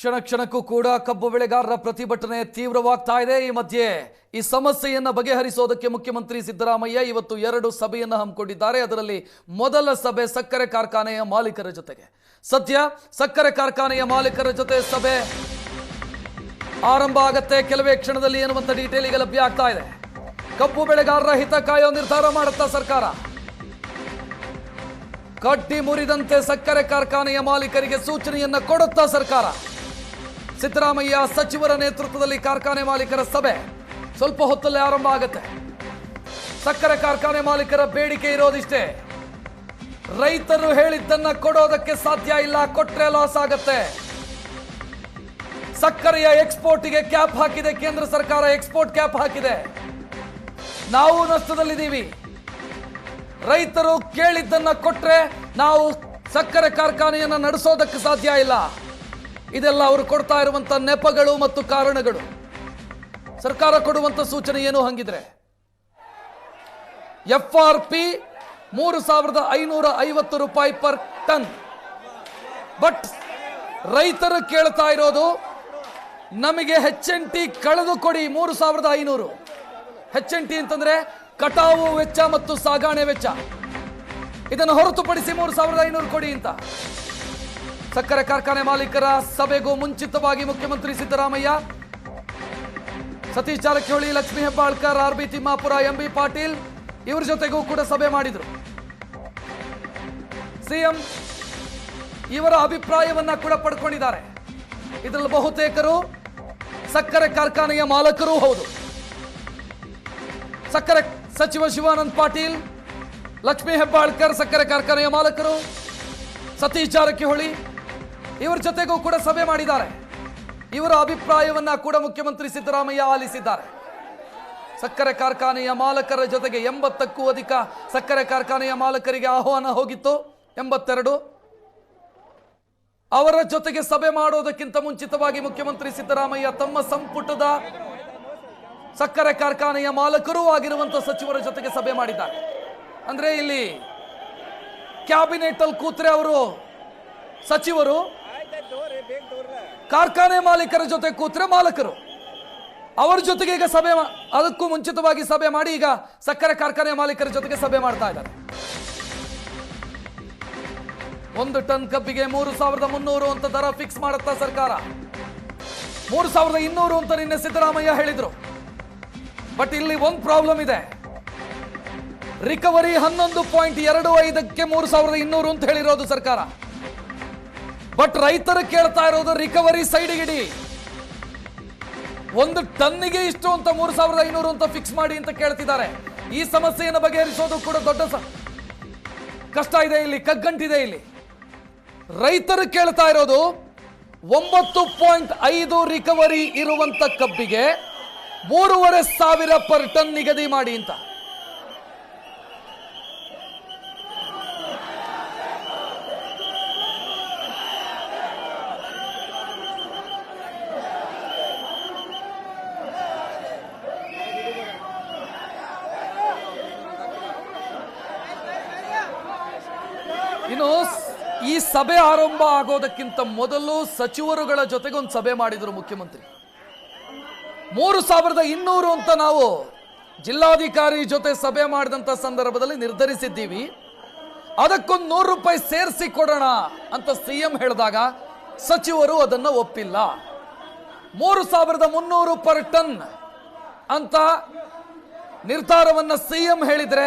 ಕ್ಷಣ ಕ್ಷಣಕ್ಕೂ ಕೂಡ ಕಬ್ಬು ಬೆಳೆಗಾರರ ಪ್ರತಿಭಟನೆ ತೀವ್ರವಾಗ್ತಾ ಇದೆ. ಈ ಮಧ್ಯೆ ಈ ಸಮಸ್ಯೆಯನ್ನ ಬಗೆಹರಿಸೋದಕ್ಕೆ ಮುಖ್ಯಮಂತ್ರಿ ಸಿದ್ದರಾಮಯ್ಯ ಇವತ್ತು ಎರಡು ಸಭೆಯನ್ನು ಹಮ್ಮಿಕೊಂಡಿದ್ದಾರೆ. ಅದರಲ್ಲಿ ಮೊದಲ ಸಭೆ ಸಕ್ಕರೆ ಕಾರ್ಖಾನೆಯ ಮಾಲೀಕರ ಜೊತೆಗೆ. ಸದ್ಯ ಸಕ್ಕರೆ ಕಾರ್ಖಾನೆಯ ಮಾಲೀಕರ ಜೊತೆ ಸಭೆ ಆರಂಭ ಆಗತ್ತೆ. ಕೆಲವೇ ಕ್ಷಣದಲ್ಲಿ ಎನ್ನುವಂಥ ಡೀಟೇಲ್ ಈಗ ಲಭ್ಯ ಆಗ್ತಾ ಇದೆ. ಕಬ್ಬು ಬೆಳೆಗಾರರ ಹಿತ ಕಾಯೋ ನಿರ್ಧಾರ ಮಾಡುತ್ತಾ ಸರ್ಕಾರ? ಕಟ್ಟಿ ಮುರಿದಂತೆ ಸಕ್ಕರೆ ಕಾರ್ಖಾನೆಯ ಮಾಲೀಕರಿಗೆ ಸೂಚನೆಯನ್ನ ಕೊಡುತ್ತಾ ಸರ್ಕಾರ? ಸಿದ್ದರಾಮಯ್ಯ ಸಚಿವರ ನೇತೃತ್ವದಲ್ಲಿ ಕಾರ್ಖಾನೆ ಮಾಲೀಕರ ಸಭೆ. ಸ್ವಲ್ಪ ಹೊತ್ತಲ್ಲೇ ಆರಂಭ ಆಗುತ್ತೆ. ಸಕ್ಕರೆ ಕಾರ್ಖಾನೆ ಮಾಲೀಕರ ಬೇಡಿಕೆ ಇರೋದಿಷ್ಟೇ. ರೈತರು ಹೇಳಿದ್ದನ್ನ ಕೊಡೋದಕ್ಕೆ ಸಾಧ್ಯ ಇಲ್ಲ, ಕೊಟ್ರೆ ಲಾಸ್ ಆಗತ್ತೆ. ಸಕ್ಕರೆಯ ಎಕ್ಸ್ಪೋರ್ಟ್ಗೆ ಕ್ಯಾಪ್ ಹಾಕಿದೆ, ಕೇಂದ್ರ ಸರ್ಕಾರ ಎಕ್ಸ್ಪೋರ್ಟ್ ಕ್ಯಾಪ್ ಹಾಕಿದೆ. ನಾವು ನಷ್ಟದಲ್ಲಿದ್ದೀವಿ. ರೈತರು ಕೇಳಿದ್ದನ್ನ ಕೊಟ್ರೆ ನಾವು ಸಕ್ಕರೆ ಕಾರ್ಖಾನೆಯನ್ನ ನಡೆಸೋದಕ್ಕೆ ಸಾಧ್ಯ ಇಲ್ಲ. ಇದೆಲ್ಲ ಅವರು ಕೊಡ್ತಾ ಇರುವಂತ ನೆಪಗಳು ಮತ್ತು ಕಾರಣಗಳು. ಸರ್ಕಾರ ಕೊಡುವಂತ ಸೂಚನೆ ಏನು ಹಂಗಿದ್ರೆ? ಎಫ್ ಆರ್ ಪಿ ಮೂರು ಸಾವಿರದ ಐನೂರ ಐವತ್ತು ರೂಪಾಯಿ ಪರ್ ಟನ್. ಬಟ್ ರೈತರು ಕೇಳ್ತಾ ಇರೋದು, ನಮಗೆ ಹೆಚ್ ಎನ್ ಟಿ ಕಳೆದು ಕೊಡಿ ಮೂರು ಸಾವಿರದ ಐನೂರು. ಹೆಚ್ ಎನ್ ಟಿ ಅಂತಂದ್ರೆ ಕಟಾವು ವೆಚ್ಚ ಮತ್ತು ಸಾಗಾಣೆ ವೆಚ್ಚ. ಇದನ್ನು ಹೊರತುಪಡಿಸಿ ಮೂರು ಸಾವಿರದ ಐನೂರು ಕೊಡಿ ಅಂತ. ಸಕ್ಕರೆ ಕಾರ್ಖಾನೆ ಮಾಲೀಕರ ಸಭೆಗೂ ಮುಂಚಿತವಾಗಿ ಮುಖ್ಯಮಂತ್ರಿ Siddaramaiah, Satish Jarkiholi, Lakshmi Hebbalkar, R B Timmapur M B Patil ಇವ್ರ ಜೊತೆಗೂ ಕೂಡ ಸಭೆ ಮಾಡಿದರು. ಸಿಎಂ ಇವರ ಅಭಿಪ್ರಾಯವನ್ನ ಕೂಡ ಪಡ್ಕೊಂಡಿದ್ದಾರೆ. ಇದರಲ್ಲಿ ಬಹುತೇಕರು ಸಕ್ಕರೆ ಕಾರ್ಖಾನೆಯ ಮಾಲಕರೂ ಹೌದು. ಸಕ್ಕರೆ ಸಚಿವ ಶಿವಾನಂದ್ ಪಾಟೀಲ್, ಲಕ್ಷ್ಮೀ ಹೆಬ್ಬಾಳ್ಕರ್ ಸಕ್ಕರೆ ಕಾರ್ಖಾನೆಯ ಮಾಲಕರು, ಸತೀಶ್ ಜಾರಕಿಹೊಳಿ ಇವರ ಜೊತೆಗೂ ಕೂಡ ಸಭೆ ಮಾಡಿದ್ದಾರೆ. ಇವರ ಅಭಿಪ್ರಾಯವನ್ನ ಕೂಡ ಮುಖ್ಯಮಂತ್ರಿ ಸಿದ್ದರಾಮಯ್ಯ ಆಲಿಸಿದ್ದಾರೆ. ಸಕ್ಕರೆ ಕಾರ್ಖಾನೆಯ ಮಾಲಕರ ಜೊತೆಗೆ ಎಂಬತ್ತಕ್ಕೂ ಅಧಿಕ ಸಕ್ಕರೆ ಕಾರ್ಖಾನೆಯ ಮಾಲಕರಿಗೆ ಆಹ್ವಾನ ಹೋಗಿತ್ತು, ಎಂಬತ್ತೆರಡು. ಅವರ ಜೊತೆಗೆ ಸಭೆ ಮಾಡೋದಕ್ಕಿಂತ ಮುಂಚಿತವಾಗಿ ಮುಖ್ಯಮಂತ್ರಿ ಸಿದ್ದರಾಮಯ್ಯ ತಮ್ಮ ಸಂಪುಟದ ಸಕ್ಕರೆ ಕಾರ್ಖಾನೆಯ ಮಾಲಕರೂ ಆಗಿರುವಂತಹ ಸಚಿವರ ಜೊತೆಗೆ ಸಭೆ ಮಾಡಿದ್ದಾರೆ. ಅಂದ್ರೆ ಇಲ್ಲಿ ಕ್ಯಾಬಿನೆಟ್ ಅಲ್ಲಿ ಕೂತ್ರೆ ಅವರು ಸಚಿವರು ಕಾರ್ಖಾನೆ ಮಾಲೀಕರ ಜೊತೆ ಕೂತ್ರೆ ಮಾಲಕರು. ಅವರ ಜೊತೆಗೆ ಈಗ ಸಭೆ ಅದಕ್ಕೂ ಮುಂಚಿತವಾಗಿ ಸಭೆ ಮಾಡಿ ಈಗ ಸಕ್ಕರೆ ಕಾರ್ಖಾನೆ ಮಾಲೀಕರ ಜೊತೆಗೆ ಸಭೆ ಮಾಡ್ತಾ ಇದ್ದಾರೆ. ಒಂದು ಟನ್ ಕಬ್ಬಿಗೆ ಮೂರು ಸಾವಿರದ ಮುನ್ನೂರು ಅಂತ ದರ ಫಿಕ್ಸ್ ಮಾಡುತ್ತಾ ಸರ್ಕಾರ. ಮೂರು ಸಾವಿರದ ಇನ್ನೂರು ಅಂತ ನಿನ್ನೆ ಸಿದ್ದರಾಮಯ್ಯ ಹೇಳಿದ್ರು. ಬಟ್ ಇಲ್ಲಿ ಒಂದು ಪ್ರಾಬ್ಲಮ್ ಇದೆ. ರಿಕವರಿ ಹನ್ನೊಂದು ಪಾಯಿಂಟ್ ಎರಡು ಐದಕ್ಕೆ ಮೂರು ಸಾವಿರದ ಇನ್ನೂರು ಅಂತ ಹೇಳಿರೋದು ಸರ್ಕಾರ. ಬಟ್ ರೈತರು ಕೇಳ್ತಾ ಇರೋದು ರಿಕವರಿ ಸೈಡ್ಗಿಡಿ ಒಂದು ಟನ್ನಿಗೆ ಇಷ್ಟು ಅಂತ ಮೂರು ಸಾವಿರದ ಐನೂರು ಅಂತ ಫಿಕ್ಸ್ ಮಾಡಿ ಅಂತ ಕೇಳ್ತಿದ್ದಾರೆ. ಈ ಸಮಸ್ಯೆಯನ್ನು ಬಗೆಹರಿಸೋದು ಕೂಡ ದೊಡ್ಡ ಕಷ್ಟ ಇದೆ ಇಲ್ಲಿ, ಕಗ್ಗಂಟಿದೆ ಇಲ್ಲಿ. ರೈತರು ಕೇಳ್ತಾ ಇರೋದು ಒಂಬತ್ತು ಪಾಯಿಂಟ್ ಐದು ರಿಕವರಿ ಇರುವಂತ ಕಬ್ಬಿಗೆ ಮೂರುವರೆ ಸಾವಿರ ಪರ್ ಟನ್ ನಿಗದಿ ಮಾಡಿ ಅಂತ. ಇನ್ನು ಸ್- ಈ ಸಭೆ ಆರಂಭ ಆಗೋದಕ್ಕಿಂತ ಮೊದಲು ಸಚಿವರುಗಳ ಜೊತೆಗೆ ಒಂದು ಸಭೆ ಮಾಡಿದರು ಮುಖ್ಯಮಂತ್ರಿ. ಮೂರು ಸಾವಿರದ ಇನ್ನೂರು ಅಂತ ನಾವು ಜಿಲ್ಲಾಧಿಕಾರಿ ಜೊತೆ ಸಭೆ ಮಾಡಿದಂತ ಸಂದರ್ಭದಲ್ಲಿ ನಿರ್ಧರಿಸಿದ್ದೀವಿ. ಅದಕ್ಕೊಂದು ನೂರು ರೂಪಾಯಿ ಸೇರಿಸಿ ಕೊಡೋಣ ಅಂತ ಸಿಎಂ ಹೇಳಿದಾಗ ಸಚಿವರು ಅದನ್ನ ಒಪ್ಪಿಲ್ಲ. ಮೂರು ಸಾವಿರದ ಮುನ್ನೂರು ಪರ್ ಟನ್ ಅಂತ ನಿರ್ಧಾರವನ್ನ ಸಿಎಂ ಹೇಳಿದ್ರೆ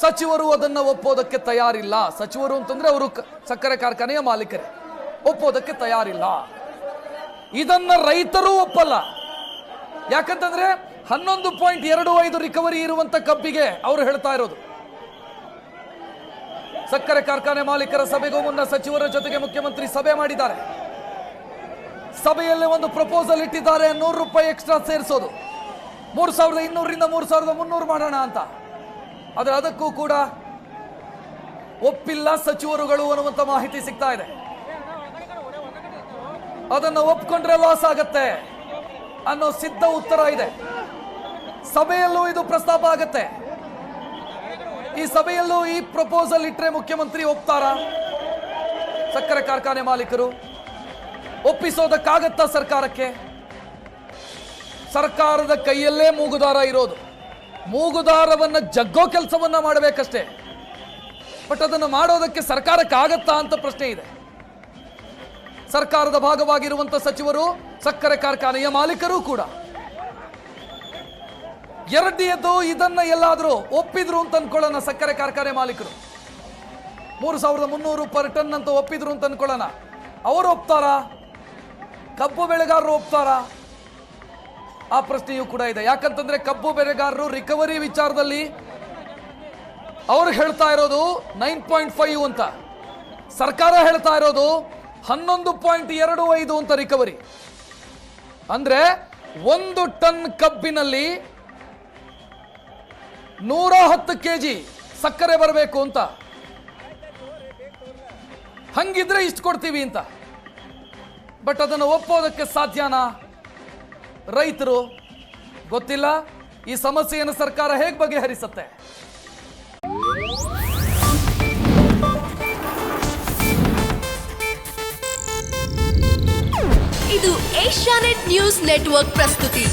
ಸಚಿವರು ಅದನ್ನು ಒಪ್ಪೋದಕ್ಕೆ ತಯಾರಿಲ್ಲ. ಸಚಿವರು ಅಂತಂದ್ರೆ ಅವರು ಸಕ್ಕರೆ ಕಾರ್ಖಾನೆಯ ಮಾಲೀಕರೇ. ಒಪ್ಪೋದಕ್ಕೆ ತಯಾರಿಲ್ಲ. ಇದನ್ನ ರೈತರು ಒಪ್ಪಲ್ಲ. ಯಾಕಂತಂದ್ರೆ ಹನ್ನೊಂದು ಪಾಯಿಂಟ್ ಎರಡು ಐದು ರಿಕವರಿ ಇರುವಂತ ಕಬ್ಬಿಗೆ ಅವರು ಹೇಳ್ತಾ ಇರೋದು. ಸಕ್ಕರೆ ಕಾರ್ಖಾನೆ ಮಾಲೀಕರ ಸಭೆಗೂ ಮುನ್ನ ಸಚಿವರ ಜೊತೆಗೆ ಮುಖ್ಯಮಂತ್ರಿ ಸಭೆ ಮಾಡಿದ್ದಾರೆ. ಸಭೆಯಲ್ಲಿ ಒಂದು ಪ್ರಪೋಸಲ್ ಇಟ್ಟಿದ್ದಾರೆ, ನೂರು ರೂಪಾಯಿ ಎಕ್ಸ್ಟ್ರಾ ಸೇರಿಸೋದು. ಮೂರು ಸಾವಿರದ ಇನ್ನೂರರಿಂದ ಮೂರು ಸಾವಿರದ ಮುನ್ನೂರು ಮಾಡೋಣ ಅಂತ. ಆದರೆ ಅದಕ್ಕೂ ಕೂಡ ಒಪ್ಪಿಲ್ಲ ಸಚಿವರುಗಳು ಅನ್ನುವಂಥ ಮಾಹಿತಿ ಸಿಗ್ತಾ ಇದೆ. ಅದನ್ನು ಒಪ್ಕೊಂಡ್ರೆ ಲಾಸ್ ಆಗತ್ತೆ ಅನ್ನೋ ಸಿದ್ಧ ಉತ್ತರ ಇದೆ. ಸಭೆಯಲ್ಲೂ ಇದು ಪ್ರಸ್ತಾಪ ಆಗತ್ತೆ. ಈ ಸಭೆಯಲ್ಲೂ ಈ ಪ್ರಪೋಸಲ್ ಇಟ್ರೆ ಮುಖ್ಯಮಂತ್ರಿ ಒಪ್ತಾರ? ಸಕ್ಕರೆ ಕಾರ್ಖಾನೆ ಮಾಲೀಕರು, ಒಪ್ಪಿಸೋದಕ್ಕಾಗತ್ತಾ ಸರ್ಕಾರಕ್ಕೆ? ಸರ್ಕಾರದ ಕೈಯಲ್ಲೇ ಮೂಗುದಾರ ಇರೋದು. ಮೂಗುದಾರವನ್ನ ಜಗ್ಗೋ ಕೆಲಸವನ್ನ ಮಾಡಬೇಕಷ್ಟೇ. ಬಟ್ ಅದನ್ನು ಮಾಡೋದಕ್ಕೆ ಸರ್ಕಾರಕ್ಕಾಗತ್ತಾ ಅಂತ ಪ್ರಶ್ನೆ ಇದೆ. ಸರ್ಕಾರದ ಭಾಗವಾಗಿರುವಂಥ ಸಚಿವರು, ಸಕ್ಕರೆ ಕಾರ್ಖಾನೆಯ ಮಾಲೀಕರು ಕೂಡ. ಎರಡನೆಯದು ಇದನ್ನ ಎಲ್ಲಾದರೂ ಒಪ್ಪಿದ್ರು ಅಂತ ಅನ್ಕೊಳ್ಳೋಣ ಸಕ್ಕರೆ ಕಾರ್ಖಾನೆ ಮಾಲೀಕರು. ಮೂರು ಸಾವಿರದ ಮುನ್ನೂರು ಪರ್ ಟನ್ ಅಂತ ಒಪ್ಪಿದ್ರು ಅಂತ ಅನ್ಕೊಳ್ಳೋಣ. ಅವರು ಒಪ್ತಾರಾ? ಕಬ್ಬು ಬೆಳೆಗಾರರು ಒಪ್ತಾರಾ? ಆ ಪ್ರಶ್ನೆಯೂ ಕೂಡ ಇದೆ. ಯಾಕಂತಂದ್ರೆ ಕಬ್ಬು ಬೆಳೆಗಾರರು ರಿಕವರಿ ವಿಚಾರದಲ್ಲಿ ಅವ್ರು ಹೇಳ್ತಾ ಇರೋದು ನೈನ್ ಪಾಯಿಂಟ್ ಫೈವ್ ಅಂತ. ಸರ್ಕಾರ ಹೇಳ್ತಾ ಇರೋದು ಹನ್ನೊಂದು ಪಾಯಿಂಟ್ ಎರಡು ಐದು ಅಂತ ರಿಕವರಿ ಅಂದ್ರೆ ಒಂದು ಟನ್ ಕಬ್ಬಿನಲ್ಲಿ ನೂರ ಹತ್ತು ಕೆಜಿ ಸಕ್ಕರೆ ಬರಬೇಕು ಅಂತ. ಹಂಗಿದ್ರೆ ಇಷ್ಟು ಕೊಡ್ತೀವಿ ಅಂತ. ಬಟ್ ಅದನ್ನು ಒಪ್ಪೋದಕ್ಕೆ ಸಾಧ್ಯನಾ? ರೈತರು ಗೊತ್ತಿಲ್ಲ ಈ ಸಮಸ್ಯೆಯನ್ನು ಸರ್ಕಾರ ಹೇಗೆ ಬಗೆಹರಿಸುತ್ತೆ? ಇದು ಏಷ್ಯಾನೆಟ್ ನ್ಯೂಸ್ ನೆಟ್ವರ್ಕ್ ಪ್ರಸ್ತುತಿ.